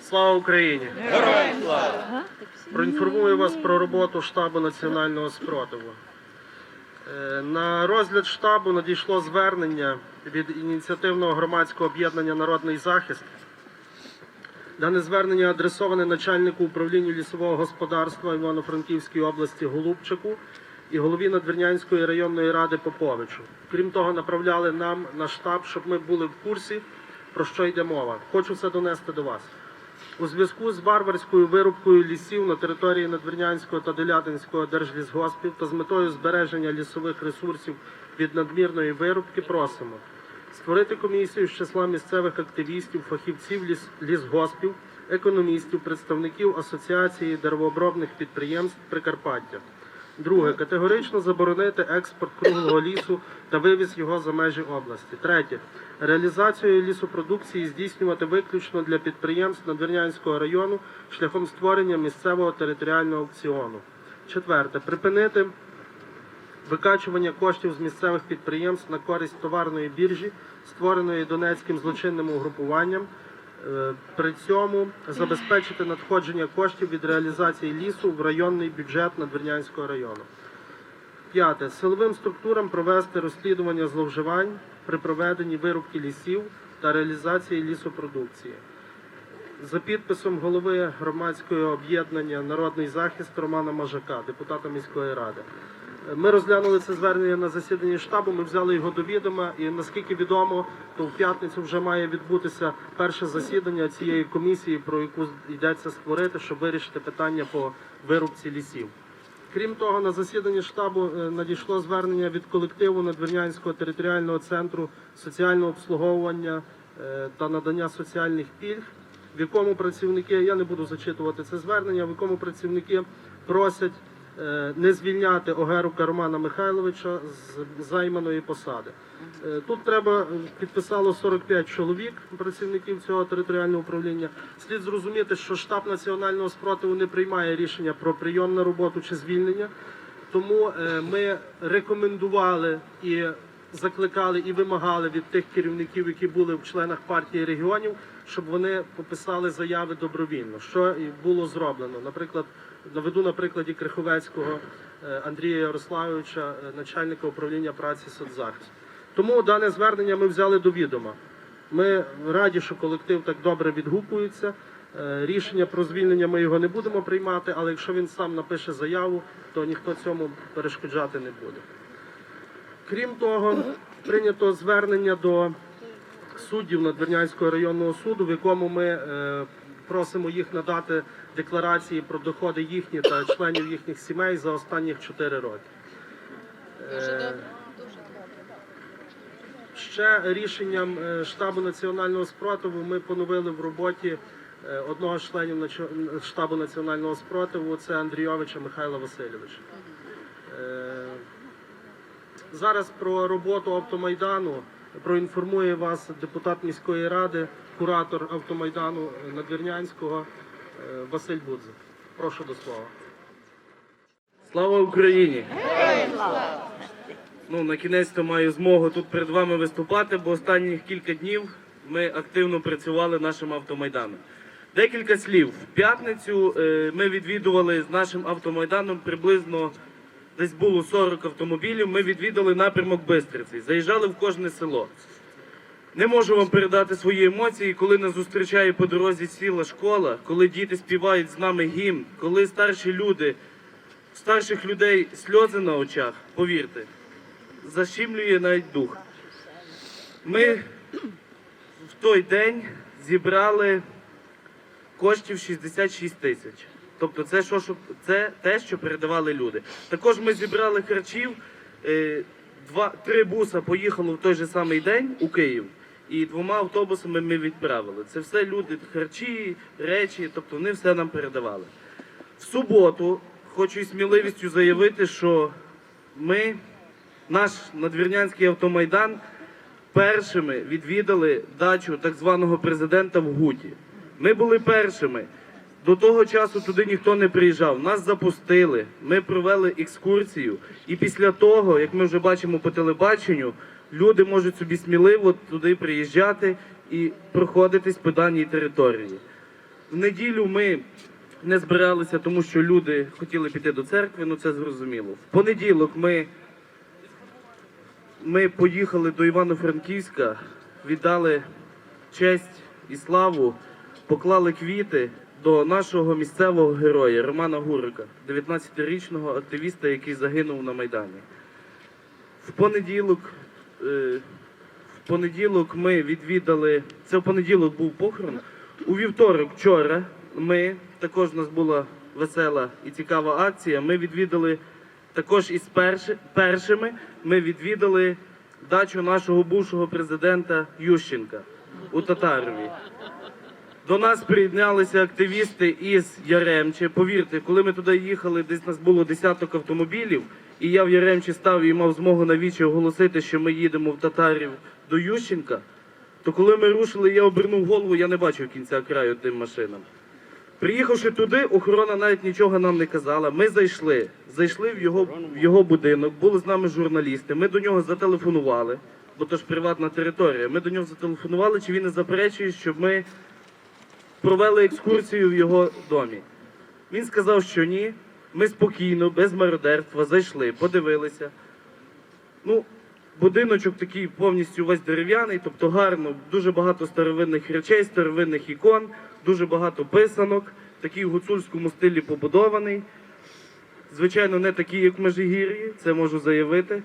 Слава Україні! Проінформую вас про роботу штабу національного спротиву. Е, На розгляд штабу надійшло звернення від ініціативного громадського об'єднання Народний захист. Дане звернення адресоване начальнику управління лісового господарства Івано-Франківської області Голубчику і голові Надвірнянської районної ради Поповичу. Крім того, направляли нам на штаб, щоб ми були в курсі, про що йде мова. Хочу це донести до вас. У зв'язку з варварською вирубкою лісів на території Надвірнянського та Делятинського держлісгоспів та з метою збереження лісових ресурсів від надмірної вирубки просимо створити комісію з числа місцевих активістів, фахівців ліс, лісгоспів, економістів, представників асоціації деревообробних підприємств Прикарпаття. Друге, категорично заборонити експорт круглого лісу та вивіз його за межі області. Третє, реалізацію лісопродукції здійснювати виключно для підприємств Надвірнянського району шляхом створення місцевого територіального аукціону. Четверте, припинити викачування коштів з місцевих підприємств на користь товарної біржі, створеної Донецьким злочинним угрупуванням. Е, При цьому забезпечити надходження коштів від реалізації лісу в районний бюджет Надвірнянського району. П'яте. Силовим структурам провести розслідування зловживань при проведенні вирубки лісів та реалізації лісопродукції. За підписом голови громадського об'єднання Народний захист Романа Мажака, депутата міської ради. Ми розглянули це звернення на засіданні штабу. Ми взяли його до відома, і наскільки відомо, то в п'ятницю вже має відбутися перше засідання цієї комісії, про яку йдеться створити, щоб вирішити питання по вирубці лісів. Крім того, на засіданні штабу е, надійшло звернення від колективу Надвірнянського територіального центру соціального обслуговування е, та надання соціальних пільг, в якому працівники, я не буду зачитувати це звернення, в якому працівники просять не звільняти Огерука Романа Михайловича з займаної посади. Е, Тут треба е, підписало 45 чоловік працівників цього територіального управління. Слід зрозуміти, що штаб національного спротиву не приймає рішення про прийом на роботу чи звільнення. Тому е, ми рекомендували і закликали і вимагали від тих керівників, які були в членах партії регіонів, щоб вони пописали заяви добровільно, що і було зроблено. Наприклад, наведу на прикладі Криховецького е, Андрія Ярославовича, е, начальника управління праці соцзахисту. Тому дане звернення ми взяли до відома. Ми раді, що колектив так добре відгукується. Е, Рішення про звільнення ми його не будемо приймати, але якщо він сам напише заяву, то ніхто цьому перешкоджати не буде. Крім того, прийнято звернення до суддів Надвірнянського районного суду, в якому ми е, просимо їх надати декларації про доходи їхні та членів їхніх сімей за останніх 4 роки. Е, Ще рішенням е, штабу національного спротиву ми поновили в роботі одного з членів штабу національного спротиву, це Андрійовича Михайла Васильовича. Зараз про роботу автомайдану проінформує вас депутат міської ради, куратор автомайдану Надвірнянського е, Василь Будзик. Прошу до слова. Слава Україні! Ну, на кінець то маю змогу тут перед вами виступати, бо останніх кілька днів ми активно працювали нашим автомайданом. Декілька слів. В п'ятницю е, ми відвідували з нашим автомайданом приблизно десь було 40 автомобілів. Ми відвідали напрямок Бистриці, заїжджали в кожне село. Не можу вам передати свої емоції, коли нас зустрічає по дорозі ціла школа, коли діти співають з нами гімн, коли старші люди, старших людей сльози на очах, повірте, защімлює навіть дух. Ми в той день зібрали коштів 66 тисяч. Тобто це, що, що, це те, що передавали люди. Також ми зібрали харчів. е, Два, три буса поїхало в той же самий день у Київ, і двома автобусами ми відправили. Це все люди, харчі, речі, тобто вони все нам передавали. В суботу хочу із сміливістю заявити, що ми, наш надвірнянський автомайдан, першими відвідали дачу так званого президента в Гуті. Ми були першими. До того часу туди ніхто не приїжджав. Нас запустили, ми провели екскурсію. І після того, як ми вже бачимо по телебаченню, люди можуть собі сміливо туди приїжджати і проходитись по даній території. В неділю ми не збиралися, тому що люди хотіли піти до церкви, ну це зрозуміло. В понеділок ми, ми поїхали до Івано-Франківська, віддали честь і славу, поклали квіти до нашого місцевого героя Романа Гурика, 19-річного активіста, який загинув на Майдані. В понеділок, е, в понеділок ми відвідали. Це в понеділок був похорон. У вівторок, вчора, ми також у нас була весела і цікава акція. Ми відвідали також із перши, першими. Ми відвідали дачу нашого бувшого президента Ющенка у Татарові. До нас приєдналися активісти із Яремче. Повірте, коли ми туди їхали, десь нас було десяток автомобілів, і я в Яремчі став і мав змогу навічі оголосити, що ми їдемо в Татарів до Ющенка. То коли ми рушили, я обернув голову, я не бачив кінця краю тим машинам. Приїхавши туди, охорона навіть нічого нам не казала. Ми зайшли, зайшли в його, в його будинок, були з нами журналісти. Ми до нього зателефонували, бо то ж приватна територія. Ми до нього зателефонували, чи він не заперечує, щоб ми провели екскурсію в його домі. Він сказав, що ні. Ми спокійно, без мародерства, зайшли, подивилися. Ну, будиночок такий повністю весь дерев'яний, тобто гарно, дуже багато старовинних речей, старовинних ікон, дуже багато писанок, такий в гуцульському стилі побудований. Звичайно, не такий, як в Межигір'ї, це можу заявити.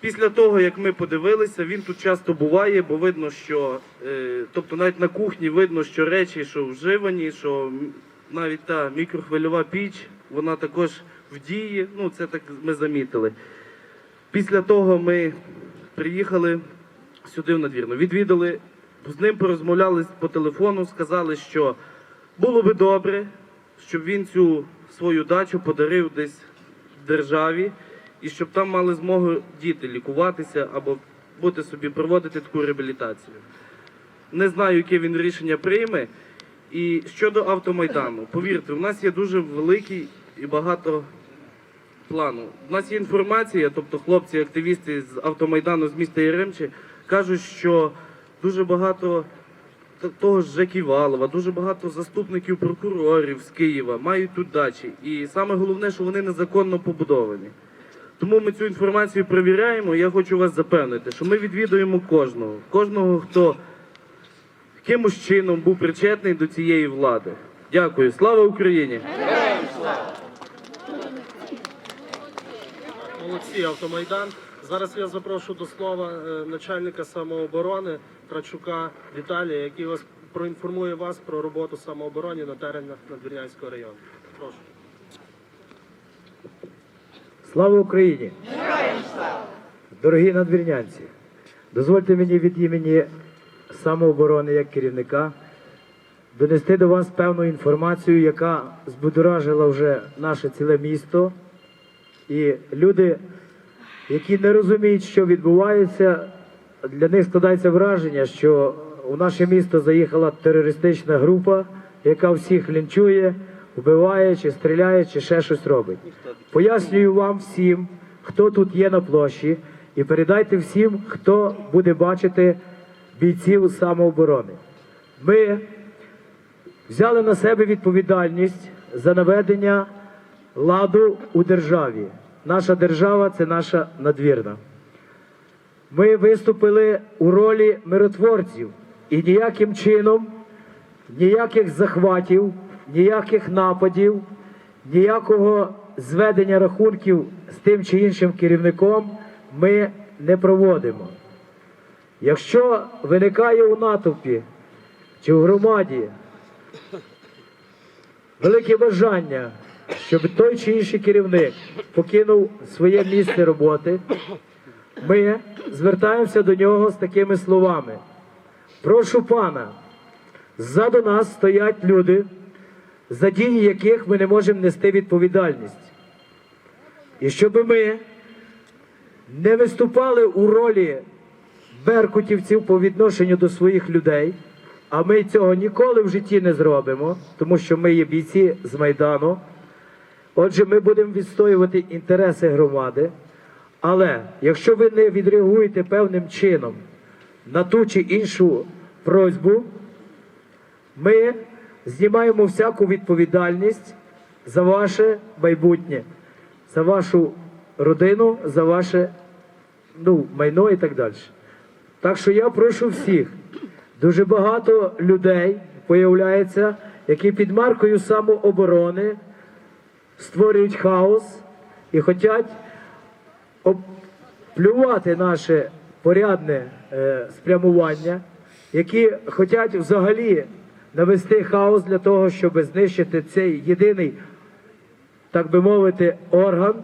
Після того, як ми подивилися, він тут часто буває, бо видно, що, е, тобто навіть на кухні видно, що речі, що вживані, що навіть та мікрохвильова піч, вона також в дії. Ну, це так ми замітили. Після того ми приїхали сюди в надвірну, відвідали, з ним порозмовляли по телефону, сказали, що було би добре, щоб він цю свою дачу подарив десь державі, і щоб там мали змогу діти лікуватися або бути собі проводити таку реабілітацію. Не знаю, яке він рішення прийме. І щодо автомайдану, повірте, у нас є дуже великий і багато плану. У нас є інформація, тобто хлопці, активісти з автомайдану з міста Яремче кажуть, що дуже багато того ж Жекі Валова, дуже багато заступників прокурорів з Києва мають тут дачі. І саме головне, що вони незаконно побудовані. Тому ми цю інформацію перевіряємо. Я хочу вас запевнити, що ми відвідуємо кожного, кожного, хто якимось чином був причетний до цієї влади. Дякую. Слава Україні! Олексій Автомайдан. Зараз я запрошу до слова е, начальника самооборони Трачука Віталія, який вас проінформує вас про роботу самооборони на теренах Надвірнянського району. Прошу. Слава Україні! Дорогі надвірнянці, дозвольте мені від імені самооборони як керівника донести до вас певну інформацію, яка збудоражила вже наше ціле місто. І люди, які не розуміють, що відбувається, для них складається враження, що у наше місто заїхала терористична група, яка всіх лінчує, вбиває, чи стріляє, чи ще щось робить. Пояснюю вам всім, хто тут є на площі, і передайте всім, хто буде бачити бійців самооборони. Ми взяли на себе відповідальність за наведення ладу у державі. Наша держава це наша надвірна. Ми виступили у ролі миротворців і ніяким чином, ніяких захватів, ніяких нападів, ніякого зведення рахунків з тим чи іншим керівником ми не проводимо. Якщо виникає у натовпі чи в громаді велике бажання, щоб той чи інший керівник покинув своє місце роботи, ми звертаємося до нього з такими словами. Прошу пана, ззаду нас стоять люди, за дії яких ми не можемо нести відповідальність. І щоб ми не виступали у ролі беркутівців по відношенню до своїх людей, а ми цього ніколи в житті не зробимо, тому що ми є бійці з Майдану. Отже, ми будемо відстоювати інтереси громади. Але якщо ви не відреагуєте певним чином на ту чи іншу просьбу, ми знімаємо всяку відповідальність за ваше майбутнє, за вашу родину, за ваше ну, майно і так далі. Так що я прошу всіх, дуже багато людей появляється, які під маркою самооборони створюють хаос і хочуть плювати наше порядне е, спрямування, які хочуть взагалі навести хаос для того, щоб знищити цей єдиний, так би мовити, орган,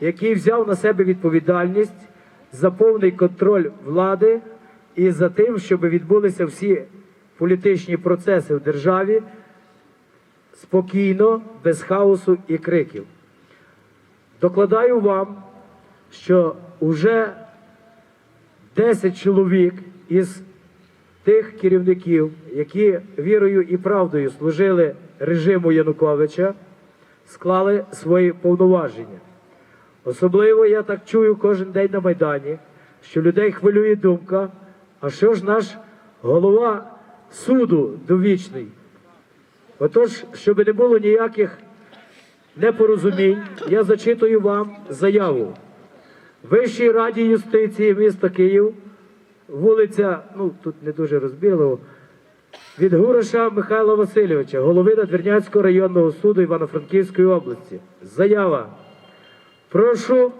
який взяв на себе відповідальність за повний контроль влади і за тим, щоб відбулися всі політичні процеси в державі спокійно, без хаосу і криків. Докладаю вам, що вже 10 чоловік із тих керівників, які вірою і правдою служили режиму Януковича, склали свої повноваження. Особливо я так чую кожен день на Майдані, що людей хвилює думка, а що ж наш голова суду довічний? Отож, щоб не було ніяких непорозумінь, я зачитую вам заяву. Вищій раді юстиції міста Київ, вулиця, ну тут не дуже розбіло, від Гураша Михайла Васильовича, голови Надвірнянського районного суду Івано-Франківської області. Заява. Прошу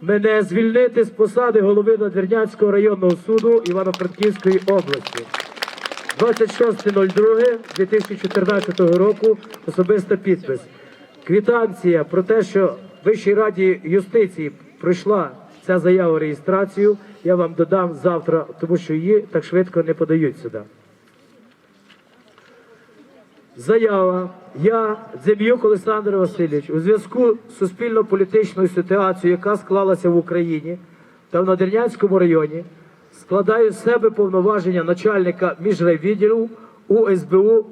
мене звільнити з посади голови Надвірнянського районного суду Івано-Франківської області. 26.02.2014 року особиста підпис. Квітанція про те, що Вищій раді юстиції пройшла ця заява реєстрацію, я вам додам завтра, тому що її так швидко не подають сюди. Заява. Я, Дзем'юк Олександр Васильович, у зв'язку з суспільно-політичною ситуацією, яка склалася в Україні та в Надвірнянському районі, складаю з себе повноваження начальника міжрайвідділу у СБУ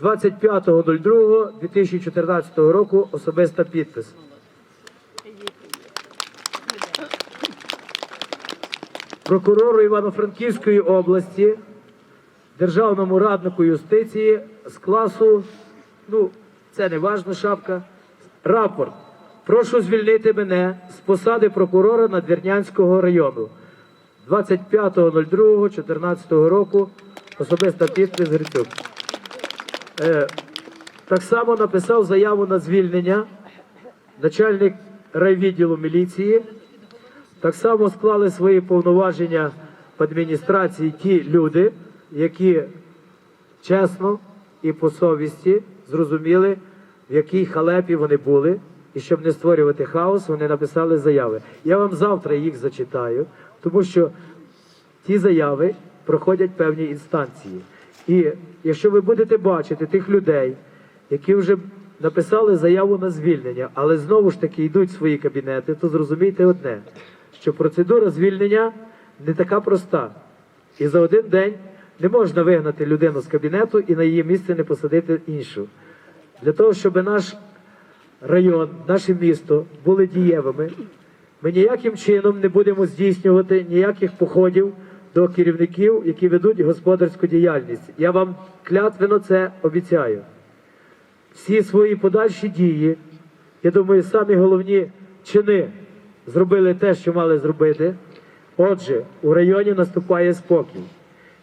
25.02.2014 року особиста підпис. Прокурору Івано-Франківської області, державному раднику юстиції з класу, ну, це не важна шапка, рапорт. Прошу звільнити мене з посади прокурора Надвірнянського району 25.02.2014 року. Особиста підпис Грицюк. Е, так само написав заяву на звільнення начальник райвідділу міліції. Так само склали свої повноваження в адміністрації ті люди, які чесно і по совісті зрозуміли, в якій халепі вони були, і щоб не створювати хаос, вони написали заяви. Я вам завтра їх зачитаю, тому що ті заяви проходять певні інстанції. І якщо ви будете бачити тих людей, які вже написали заяву на звільнення, але знову ж таки йдуть в свої кабінети, то зрозумійте одне, що процедура звільнення не така проста. І за один день не можна вигнати людину з кабінету і на її місце не посадити іншу. Для того, щоб наш район, наше місто були дієвими, ми ніяким чином не будемо здійснювати ніяких походів до керівників, які ведуть господарську діяльність. Я вам клятвено це обіцяю. Всі свої подальші дії, я думаю, самі головні чини зробили те, що мали зробити. Отже, у районі наступає спокій.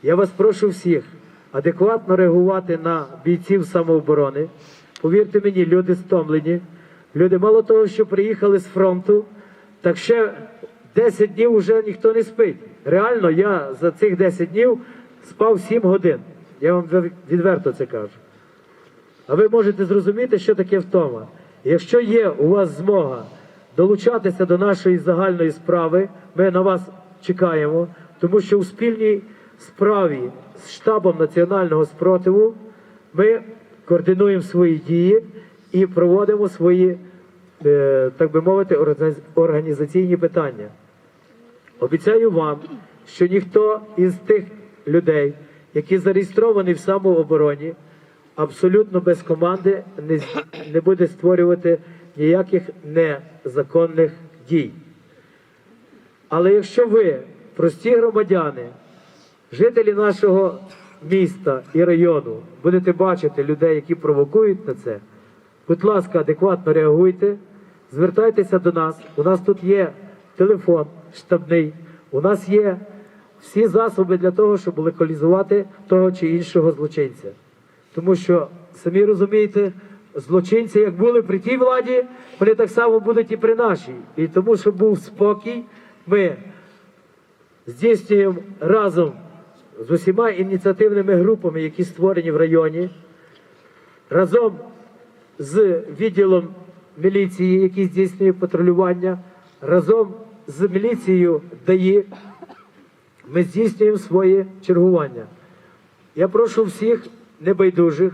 Я вас прошу всіх адекватно реагувати на бійців самооборони. Повірте мені, люди стомлені. Люди мало того, що приїхали з фронту, так ще 10 днів вже ніхто не спить. Реально, я за цих 10 днів спав 7 годин. Я вам відверто це кажу. А ви можете зрозуміти, що таке втома. Якщо є у вас змога долучатися до нашої загальної справи, ми на вас чекаємо, тому що у спільній справі з штабом національного спротиву ми координуємо свої дії і проводимо свої, е, так би мовити, організаційні питання. Обіцяю вам, що ніхто із тих людей, які зареєстровані в самообороні, абсолютно без команди не, не буде створювати ніяких незаконних дій. Але якщо ви, прості громадяни, жителі нашого міста і району будете бачити людей, які провокують на це, будь ласка, адекватно реагуйте, звертайтеся до нас. У нас тут є телефон штабний, у нас є всі засоби для того, щоб локалізувати того чи іншого злочинця. Тому що, самі розумієте, злочинці, як були при тій владі, вони так само будуть і при нашій. І тому, щоб був спокій, ми здійснюємо разом з усіма ініціативними групами, які створені в районі, разом з відділом міліції, який здійснює патрулювання, разом з міліцією ДАІ, ми здійснюємо своє чергування. Я прошу всіх небайдужих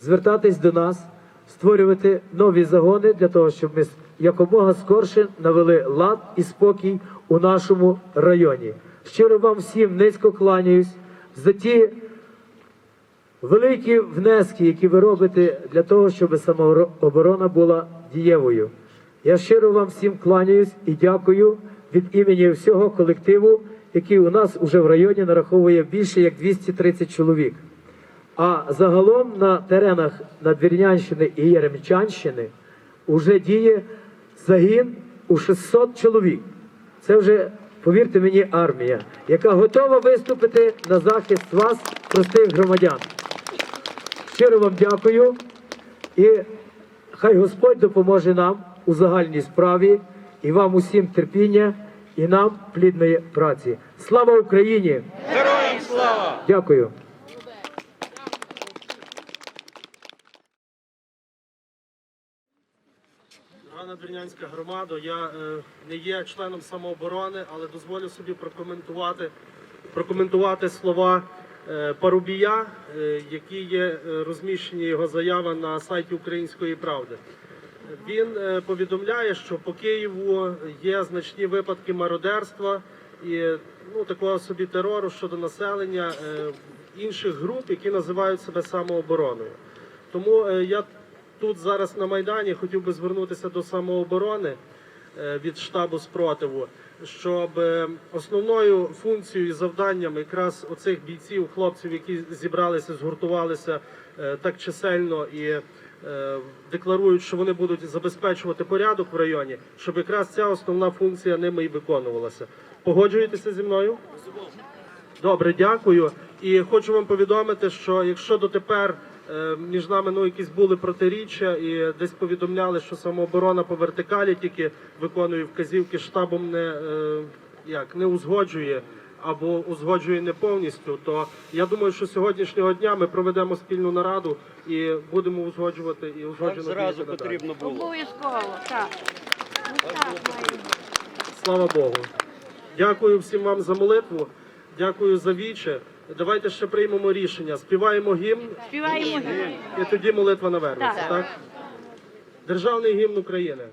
звертатись до нас, створювати нові загони для того, щоб ми якомога скорше навели лад і спокій у нашому районі. Щиро вам всім низько кланяюсь за ті великі внески, які ви робите для того, щоб самооборона була дієвою. Я щиро вам всім кланяюсь і дякую від імені всього колективу, який у нас уже в районі нараховує більше як 230 чоловік. А загалом на теренах Надвірнянщини і Єремчанщини вже діє загін у 600 чоловік. Це вже, повірте мені, армія, яка готова виступити на захист вас, простих громадян. Щиро вам дякую і хай Господь допоможе нам у загальній справі і вам усім терпіння і нам плідної праці. Слава Україні! Героям слава! Дякую. Надвірнянська громада, я е, не є членом самооборони, але дозволю собі прокоментувати, прокоментувати слова е, Парубія, е, які є розміщені його заява на сайті Української правди. Він повідомляє, що по Києву є значні випадки мародерства і ну, такого собі терору щодо населення інших груп, які називають себе самообороною. Тому я тут зараз на Майдані хотів би звернутися до самооборони е, від штабу спротиву, щоб е, основною функцією і завданням якраз оцих бійців, хлопців, які зібралися, згуртувалися е, так чисельно і декларують, що вони будуть забезпечувати порядок в районі, щоб якраз ця основна функція ними і виконувалася. Погоджуєтеся зі мною? Добре, дякую. І хочу вам повідомити, що якщо дотепер між нами ну, якісь були протиріччя і десь повідомляли, що самооборона по вертикалі тільки виконує вказівки штабом не, е, як, не узгоджує або узгоджує не повністю, то я думаю, що сьогоднішнього дня ми проведемо спільну нараду і будемо узгоджувати і узгоджено Так зразу потрібно було. Обов'язково, так. Ну. Слава Богу. Дякую всім вам за молитву. Дякую за віче. Давайте ще приймемо рішення. Співаємо гімн, Співаємо гімн. і тоді молитва навернеться. Так. Так? Державний гімн України.